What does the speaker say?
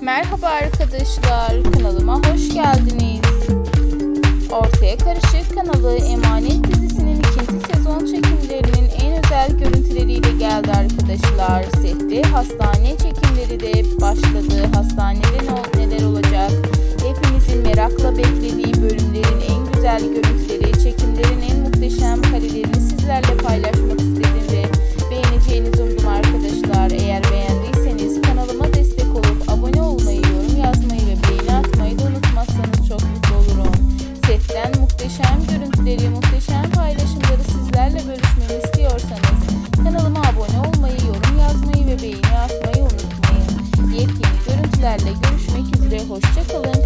Merhaba arkadaşlar, kanalıma hoş geldiniz. Ortaya Karışık kanalı Emanet dizisinin ikinci sezon çekimlerinin en özel görüntüleriyle geldi arkadaşlar. Sette hastane çekimleri de başladı. Hastanede ne- neler olacak? Hepimizin merakla beklediği bölümlerin en güzel görüntüleri, çekimlerin haberle görüşmek üzere. Hoşçakalın.